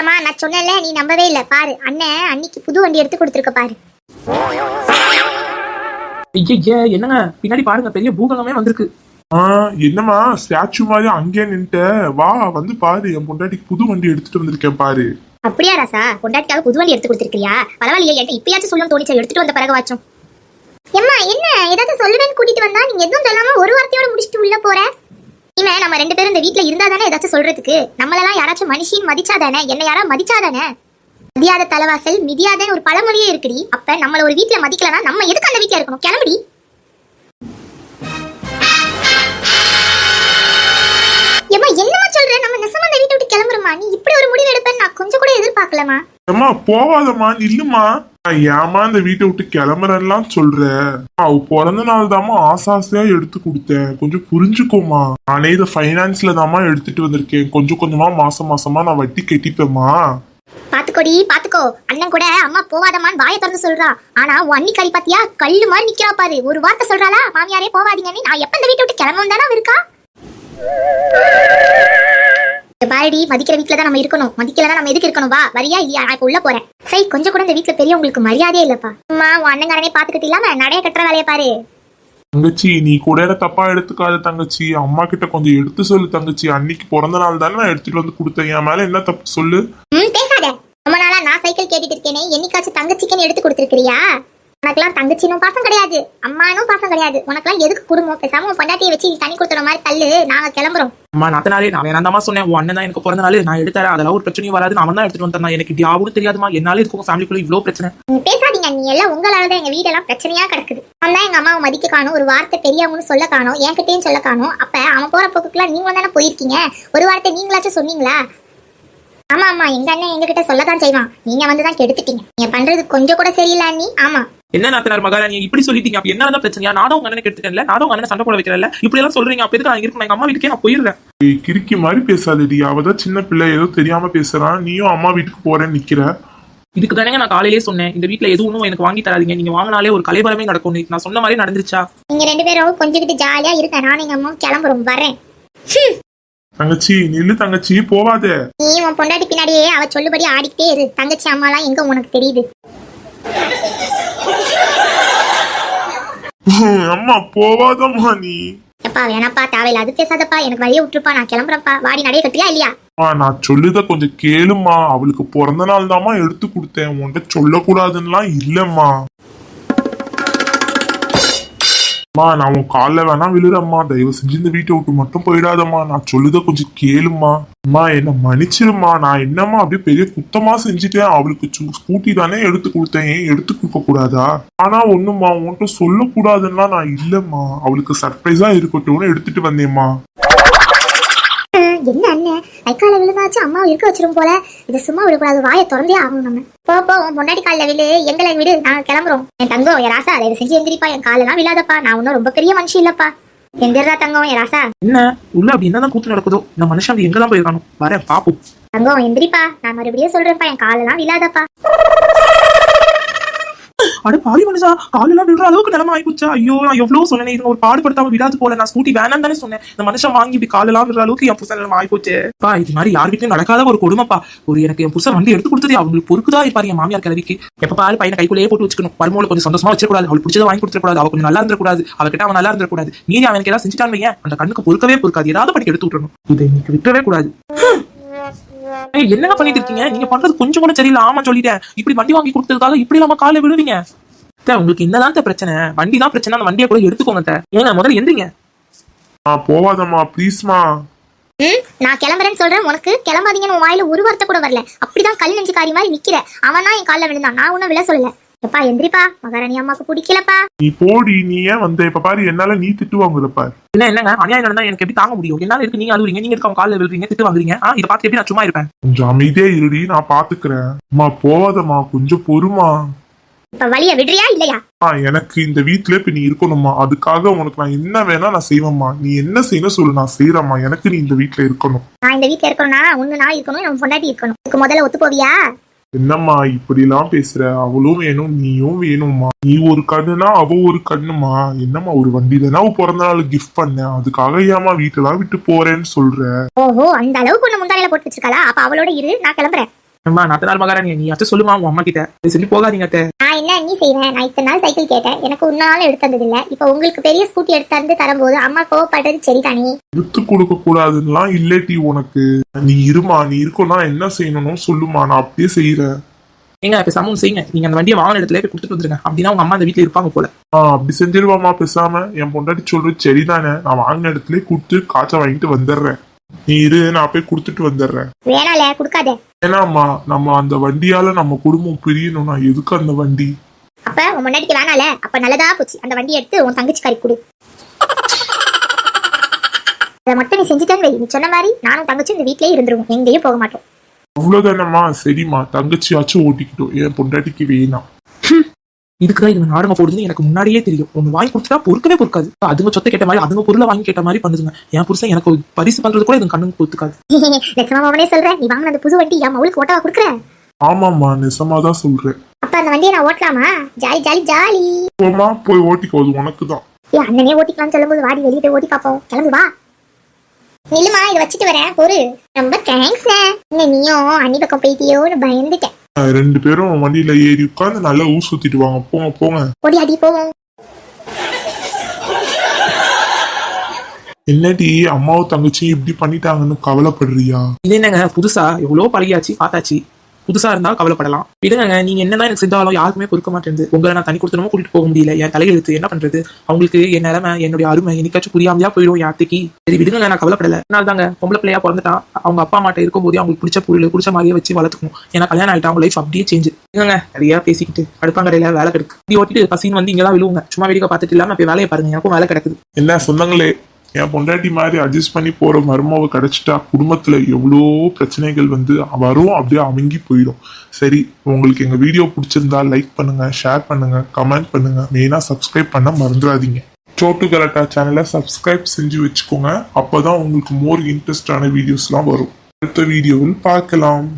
பாத்தியாமா நான் சொன்னேன்ல நீ நம்பவே இல்ல. பாரு அண்ணன் அன்னைக்கு புது வண்டி எடுத்து கொடுத்துருக்க பாரு. ஐயே என்னங்க? பின்னாடி பாருங்க பெரிய பூகங்கமே வந்திருக்கு. ஆ என்னம்மா ஸ்டாச்சு மாதிரி அங்கேயே நின்ட்ட வா வந்து பாரு என் பொண்டாட்டிக்கு புது வண்டி எடுத்துட்டு வந்திருக்கேன் பாரு. அப்படியா ராசா? பொண்டாட்டிக்காக புது வண்டி எடுத்து கொடுத்துருக்கியா பரவாயில்லையே என்கிட்ட இப்பயாச்சும் சொல்லும் தோணிச்சு எடுத்துட்டு வந்த பிறகு வாச்சும். எம்மா என்ன? ஏதாச்சும் சொல்லுவேன்னு கூட்டிட்டு வந்தா? நீங்க எதுவும் சொல்லாம ஒரு வார்த்தையோட முடிச்சுட்டு உள்ள போற? இனிமே நம்ம ரெண்டு பேரும் இந்த வீட்ல இருந்தா தானே சொல்றதுக்கு நம்மளெல்லாம் யாராச்சும் மனுஷின்னு மதிச்சாதானே? என்ன யாரா மதிச்சாதானே? மதியாத தலைவாசல் மிதியாதன்னு ஒரு பழமொழியே இருக்குடி. அப்ப நம்மள ஒரு வீட்டுல மதிக்கலனா நம்ம எதுக்கு அந்த வீட்டுல இருக்கணும்? கிளம்புடி. ஏமா என்னமா சொல்ற? நம்ம நெசமா அந்த வீட்டை விட்டு கிளம்புறமா நீ இப்படி ஒரு முடிவு எடுப்பேன்னு நான் கொஞ்சம் கூட எதிர்பார்க்கலமா ஏமா போவாதம்மா நில்லுமா நான் ஏமா இந்த வீட்டை விட்டு கிளம்புறேன்லாம் சொல்ற? அவ பிறந்த நாள் தாம்மா ஆசாசையா எடுத்து கொடுத்தேன். கொஞ்சம் புரிஞ்சுக்கோமா நானே இதை ஃபைனான்ஸ்ல தாமா எடுத்துட்டு வந்திருக்கேன். கொஞ்சம் கொஞ்சமா மாசம் மாசமா நான் வட்டி கட்டிப்பேமா பாத்துக்கோடி பாத்துக்கோ. அண்ணன் கூட அம்மா போவாதமான்னு வாயை திறந்து சொல்றா. ஆனா உன் அண்ணி கறி பாத்தியா? கல்லு மாதிரி நிக்கிறா பாரு. ஒரு வார்த்தை சொல்றாளா? மாமியாரே போவாதீங்கன்னு. நான் எப்ப இந்த வீட்டை விட்டு கிளம்பவும் தானே இருக்கா? பாரடி மதிக்கிற வீட்டுல தான் நம்ம இருக்கணும். மதிக்கலனா நம்ம எதுக்கு இருக்கணும்? வா வரியா இல்லையா? நான் இப்ப உள்ள போறேன். சரி கொஞ்சம் கூட இந்த வீட்ல பெரியவங்களுக்கு மரியாதையே இல்லப்பா. அம்மா உன் அண்ணங்காரனே பாத்துக்கிட்டு இல்லாம நடைய கட்டுற வேலையை பாரு. தங்கச்சி நீ கூட தப்பா எடுத்துக்காத தங்கச்சி. அம்மா கிட்ட கொஞ்சம் எடுத்து சொல்லு தங்கச்சி. அன்னைக்கு பிறந்த நாள் தானே நான் எடுத்துட்டு வந்து கொடுத்தேன். என் மேல என்ன தப்பு சொல்லு. ம் பேசாத. ரொம்ப நாளா நான் சைக்கிள் கேட்டுட்டு இருக்கேனே. என்னைக்காச்சும் தங்கச்சிக்குன்னு எடுத்து கொடுத்துருக்கிறியா? உனக்கெல்லாம் தங்கச்சினும் பாசம் கிடையாது அம்மானும் பாசம் கிடையாது. உனக்கெல்லாம் எதுக்கு குடும்பம்? பேசாம உன் பொண்டாட்டியை வச்சு நீ தண்ணி கொடுத்துற மாதிரி தள்ளு நாங்க கிளம்புறோம். அம்மா நாத்தனாரே நான் வேணாந்தாமா சொன்னேன். உன் அண்ணன் தான் எனக்கு பிறந்த நாள். நான் எடுத்தேன் அதெல்லாம் ஒரு பிரச்சனையும் வராது. நான் தான் எடுத்துட்டு வந்தேன் எனக்கு ஆகும்னு தெரியாதுமா என்னால இருக்கும் ஃபேமிலிக்குள்ள இவ்வளவு பிரச்சனை. பேசாதீங்க. நீ எல்லாம் உங்களால தான் எங்க வீடெல்லாம் பிரச்சனையா கிடக்குது. அவன் தான் எங்க அம்மாவை மதிக்க காணும். ஒரு வார்த்தை பெரியவங்கன்னு சொல்ல காணும். என்கிட்டயும் சொல்ல காணும். அப்ப அவன் போற போக்குக்குலாம் நீங்களும் தானே போயிருக்கீங்க? ஒரு வார்த்தை நீங்களாச்சும் சொன்னீங்களா? ஆமா ஆமா. எங்க அண்ணன் எங்ககிட்ட சொல்லத்தான் செய்வான். நீங்க வந்து தான் கெடுத்துட்டீங்க. நீங்க பண்றது கொஞ்சம் கூட சரியில்லை அண்ணி. ஆமா. என்ன நாத்தனார் மகா நீ இப்படி சொல்லிட்டீங்க. அப்ப என்ன தான் பிரச்சனையா? நானும் உங்க அண்ணனுக்கு எடுத்துட்டேன்ல நானும் உங்க அண்ணனை சண்டை போட வைக்கிறேன்ல? இப்படி எல்லாம் சொல்றீங்க. அப்ப எதுக்கு நான் இருக்கணும்? எங்க அம்மா வீட்டுக்கே நான் போயிடுறேன். கிறுக்கி மாதிரி பேசாதடி. அவதான் சின்ன பிள்ளை. ஏதோ தெரியாம பேசுறான் நீயும் அம்மா வீட்டுக்கு போறேன்னு நிக்கிற. இதுக்கு தானே நான் காலையிலேயே சொன்னேன். இந்த வீட்ல எதுவும் எனக்கு வாங்கி தராதீங்க. நீங்க வாங்கினாலே ஒரு கலைபரமே நடக்கும். நான் சொன்ன மாதிரி நடந்துருச்சா? நீங்க ரெண்டு பேரும் கொஞ்சிக்கிட்டு ஜாலியா இருக்க நானும் எங்க அம்மாவும் கிளம்புறோம். வரேன். தங்கச்சி நில்லு தங்கச்சி. போவாத. நீ உன் பொண்டாட்டி பின்னாடியே அவ சொல்லுபடி ஆடிக்கிட்டே இரு. தங்கச்சி அம்மாலாம் எங்க உனக்கு தெரியுது? அம்மா போவாதம்மா நீ எப்பா வேணாப்பா தேவையில்ல. அது பேசாதப்பா. எனக்கு வழியை விட்டுருப்பா. நான் கிளம்புறேன்ப்பா. வாடி நடைய கட்டியா இல்லையா? நான் சொல்லுத கொஞ்சம் கேளும்மா. அவளுக்கு பிறந்த நாள் தாம்மா எடுத்து கொடுத்தேன். உன்கிட்ட சொல்லக்கூடாதுன்னுலாம் இல்லம்மா. அம்மா நான் உன் காலில் வேணா விழுறம்மா. தயவு செஞ்சு இந்த வீட்டை விட்டு மட்டும் போயிடாதம்மா. நான் சொல்லுத கொஞ்சம் கேளும்மா. அம்மா என்ன மன்னிச்சிரும்மா. நான் என்னம்மா அப்படியே பெரிய குத்தமா செஞ்சுட்டேன். அவளுக்கு ஸ்கூட்டி தானே எடுத்து கொடுத்தேன். ஏன் எடுத்து கொடுக்க கூடாதா? ஆனா ஒண்ணுமா உன்கிட்ட சொல்லக்கூடாதுன்னா நான் இல்லம்மா. அவளுக்கு சர்ப்ரைஸா இருக்கட்டும்னு எடுத்துட்டு வந்தேம்மா. என்ன அண்ணன் கைக்கால விழுந்தாச்சும் அம்மாவை இருக்க வச்சிரும் போல. இது சும்மா விடக்கூடாது வாயை திறந்தே ஆகணும் நம்ம. போ போ உன் பொண்டாட்டி காலில் விழு எங்களை விடு நாங்க கிளம்புறோம். என் தங்கம் என் ராசா தயவு செஞ்சு எந்திரிப்பா என் காலெல்லாம் விழாதப்பா நான் ஒன்றும் ரொம்ப பெரிய மனுஷி இல்லப்பா. எந்திரா தங்கம் என் ராசா. என்ன? உள்ள அப்படி என்னதான் கூத்து நடக்குதோ? இந்த மனுஷன் அப்படி எங்க தான் போயிருக்கானோ? வரேன் பாப்போம். தங்கம் எந்திரிப்பா. நான் மறுபடியும் சொல்றேன்ப்பா என் காலெல்லாம் விழாதப்பா. அட பாவி மனுஷா காலெல்லாம் விழுற அளவுக்கு நிலம ஆயிப்போச்சா? ஐயோ நான் எவ்வளவு சொன்னேன் இது ஒரு பாடுபடுத்தாம விடாது போல. நான் ஸ்கூட்டி வேணாம் தானே சொன்னேன். இந்த மனுஷன் வாங்கி இப்படி காலெல்லாம் விழுற அளவுக்கு என் புருஷன் நிலைமை ஆயிப்போச்சு. பா இது மாதிரி யார் வீட்லயும் நடக்காத ஒரு கொடுமைப்பா. ஒரு எனக்கு என் புருஷன் வண்டி எடுத்து கொடுத்ததே அவங்களுக்கு பொறுக்குதா இருப்பாரு என் மாமியார் கிளவிக்கு எப்ப பாரு பையனை கைக்குள்ளேயே போட்டு வச்சுக்கணும். வரும்போது கொஞ்சம் சந்தோஷமா வச்சிடக்கூடாது. அவளுக்கு பிடிச்சதை வாங்கி கொடுத்துடக்கூடாது. அவள் கொஞ்சம் நல்லா இருந்திருக்கூடாது அவகிட்ட அவன் நல்லா இருந்திருக்கூடாது மீறி அவனுக்கு ஏதாவது செஞ்சுட்டான் வையன். அந்த கண்ணுக்கு பொறுக்கவே பொறுக்காது. ஏதாவது படிக்க எடுத்து விட்டுறணும். இதை இன்னைக்கு விட்டுறவே கூடாது. ஏய், என்னங்க பண்ணிட்டு இருக்கீங்க? நீங்க பண்றது கொஞ்சம் கூட சரியில்லை. ஆமா சொல்லிட்டேன். இப்படி வண்டி வாங்கி கொடுத்ததுக்காக இப்படி இல்லாம காலை விழுவீங்க. அத்தை, உங்களுக்கு என்னதான் பிரச்சனை? வண்டி தான் பிரச்சனை. அந்த வண்டியை கூட எடுத்துக்கோங்க. ஏங்க முதல்ல எந்திரிங்க. ஆ போவாதம்மா ப்ளீஸ்மா ம் நான் கிளம்புறேன்னு சொல்றேன். உனக்கு கிளம்பாதீங்கன்னு உன் வாயில ஒரு வார்த்தை கூட வரல. அப்படிதான் கல் நெஞ்சு காரி மாதிரி நிக்கிற. அவன் தான் என் காலில் விழுந்தான். நான் ஒன்றும் விழ சொல்லல. எப்பா எந்திரிப்பா. மகாராணி அம்மாக்கு பிடிக்கலப்பா. நீ போடி நீ ஏன் வந்த? இப்ப பாரு என்னால நீ திட்டு வாங்குற பாரு. என்ன என்னங்க? அநியாயம் நடந்தா எனக்கு எப்படி தாங்க முடியும்? என்னால இருக்கு நீங்க அழுவுறீங்க? நீங்க இருக்க காலில் விழுறீங்க திட்டு வாங்குறீங்க? ஆ இதை பார்த்து எப்படி நான் சும்மா இருப்பேன்? கொஞ்சம் அமைதியா இருடி நான் பாத்துக்கிறேன். அம்மா போவாதம்மா கொஞ்சம் பொறுமா. இப்ப வழிய விடுறியா இல்லையா? ஆ எனக்கு இந்த வீட்ல இப்ப நீ இருக்கணும்மா. அதுக்காக உனக்கு நான் என்ன வேணா நான் செய்வேம்மா. நீ என்ன செய்யணும் சொல்லு நான் செய்யறேம்மா எனக்கு நீ இந்த வீட்ல இருக்கணும். நான் இந்த வீட்ல இருக்கணும்னா ஒண்ணு நான் இருக்கணும் நம்ம பொண்டாட்டி இருக்கணும். இதுக்கு முதல்ல ஒத்து போவியா? என்னம்மா இப்படி எல்லாம் பேசுற? அவளும் வேணும் நீயும் வேணும்மா. நீ ஒரு கண்ணுனா அவ ஒரு கண்ணுமா? என்னம்மா ஒரு வண்டி தானே பிறந்த நாள் கிஃப்ட் பண்ண? அதுக்காக ஏமா வீட்டெல்லாம் விட்டு போறேன்னு சொல்ற? ஓஹோ அந்த அளவுக்கு ஒண்ணு முந்தானையில போட்டு வச்சிருக்காளா? அப்ப அவளோட இரு நான் கிளம்புறேன். அம்மா நாத்த நாள் மகாராணி நீ அத்தை சொல்லுமா உன் அம்மா கிட்ட? சொல்லி போகாதீங்க அத்தை. நான் என்ன நீ செய்வேன் நான் இத்தனை நாள் சைக்கிள் கேட்டேன். எனக்கு ஒரு நாள் எடுத்து தந்தது இல்ல இப்போ உங்களுக்கு பெரிய ஸ்கூட்டி எடுத்து தந்து தரும்போது அம்மா கோவப்படுறது சரிதானே? வித்து கொடுக்க கூடாதுன்னுலாம் இல்லட்டி உனக்கு. நீ இருமா நீ இருக்கணும் என்ன செய்யணும் சொல்லுமா நான் அப்படியே செய்யறேன் ஏங்க இப்ப சமூகம் செய்யுங்க. நீங்க அந்த வண்டியை வாங்கின இடத்துல போய் கொடுத்துட்டு வந்துருங்க. அப்படின்னா உங்க அம்மா அந்த வீட்டுல இருப்பாங்க போல. ஆ அப்படி செஞ்சிருவாமா பேசாம. என் பொண்டாட்டி சொல்றது சரிதானே? நான் வாங்கின இடத்துல கொடுத்து காய்ச்ச வாங்கிட்டு வந்துடுறேன். நீ இரு நான் போய் கொடுத்துட்டு வந்துடுறேன் வேணால கொடுக்காத. ஏன்னாம்மா நம்ம அந்த வண்டியால நம்ம குடும்பம் பிரியணும்னா எதுக்கு அந்த வண்டி? அப்ப உன் முன்னாடிக்கு வேணால அப்ப நல்லதா போச்சு. அந்த வண்டி எடுத்து உன் தங்கச்சி கறி கொடு. அதை மட்டும் நீ செஞ்சுட்டேன்னு வை. நீ சொன்ன மாதிரி நானும் தங்கச்சி இந்த வீட்லயே இருந்துருவோம். எங்கேயும் போக மாட்டோம். அவ்வளவுதானம்மா? சரிம்மா தங்கச்சியாச்சும் ஓட்டிக்கிட்டோம். என் பொண்டாட்டிக்கு வேணாம். இதுக்குதான் இது நாடகம் போடுதுன்னு எனக்கு முன்னாடியே தெரியும். ஒண்ணு வாங்கி கொடுத்துட்டா பொறுக்கவே பொறுக்காது. அதுங்க சொத்தை கேட்ட மாதிரி அதுங்க பொருளை வாங்கி கேட்ட மாதிரி பண்ணுதுங்க. என் புருஷன் எனக்கு பரிசு பண்றது கூட இது கண்ணுக்கு பொறுத்துக்காது. அவனே சொல்றேன் நீ வாங்கின அந்த புது வண்டி என் மவுளுக்கு ஓட்டவா கொடுக்குற? ஆமாம்மா நிசமா தான் சொல்றேன். அப்ப அந்த வண்டியை நான் ஓட்டலாமா? Jolly jolly jolly. போமா போய் ஓட்டிக்கோ அது உனக்கு தான் ஏ அண்ணனே ஓட்டிக்கலாம்னு சொல்லும்போது வாடி வெளியே போய் ஓட்டி பார்ப்போம். கிளம்பு வா. நில்லுமா இதை வச்சுட்டு வரேன் பொறு. ரொம்ப தேங்க்ஸ்ண்ணே என்ன நீயும் அண்ணி பக்கம் போயிட்டியோன்னு பயந்துட்டேன். ரெண்டு பேரும் வண்டியில ஏறி உட்காந்து நல்லா ஊர் சுத்திட்டு வாங்க. போங்க போங்க. ஓடி அடி போவோம். என்னடி அம்மாவும் தங்கச்சியும் இப்படி பண்ணிட்டாங்கன்னு கவலைப்படுறியா? இது என்னங்க புதுசா எவ்வளவு பழகியாச்சு பார்த்தாச்சு. புதுசா இருந்தா கவலைப்படலாம். விடுங்க நீங்க என்னதான் எனக்கு செஞ்சாலும் யாருக்குமே பொறுக்க மாட்டேங்குது. உங்களை நான் தனி கொடுத்தனமோ கூட்டிட்டு போக முடியல. என் தலையெழுத்து என்ன பண்றது? அவங்களுக்கு என் நிலைமை என்னுடைய அருமை என்னைக்காச்சும் புரியாமையா போயிடும் என் அத்தைக்கு. சரி விடுங்க நான் கவலைப்படல. அதனால தாங்க பொம்பளை பிள்ளையா பிறந்துட்டான் அவங்க அப்பா அம்மாட்ட இருக்கும்போதே அவங்களுக்கு பிடிச்ச பொருள் பிடிச்ச மாதிரியே வச்சு வளர்த்துக்கணும். ஏன்னா கல்யாணம் ஆயிட்டா அவங்க லைஃப் அப்படியே சேஞ்ச் இல்லைங்க நிறையா பேசிக்கிட்டு அடுப்பாங்கடையில வேலை கிடக்கு. இப்படி ஓட்டிட்டு பசின்னு வந்து இங்கதான் விழுவுங்க. சும்மா வேடிக்கை பார்த்துட்டு இல்லாம போய் வேலையை பாருங்க எனக்கும் வேலை கிடக்குது. என்ன சொந்தங்களே என் பொண்டாட்டி மாதிரி அட்ஜஸ்ட் பண்ணி போற மருமாவை கிடைச்சிட்டா குடும்பத்துல எவ்வளோ பிரச்சனைகள் வந்து வரும் அப்படியே அமுங்கி போயிடும். சரி உங்களுக்கு எங்க வீடியோ பிடிச்சிருந்தா லைக் பண்ணுங்க ஷேர் பண்ணுங்க கமெண்ட் பண்ணுங்க. மெயினா சப்ஸ்கிரைப் பண்ண மறந்துடாதீங்க. சோட்டு கலட்டா சேனலை சப்ஸ்கிரைப் செஞ்சு வச்சுக்கோங்க. அப்பதான் உங்களுக்கு மோர் இன்ட்ரெஸ்டான வீடியோஸ்லாம் வரும். அடுத்த வீடியோவில் பார்க்கலாம்.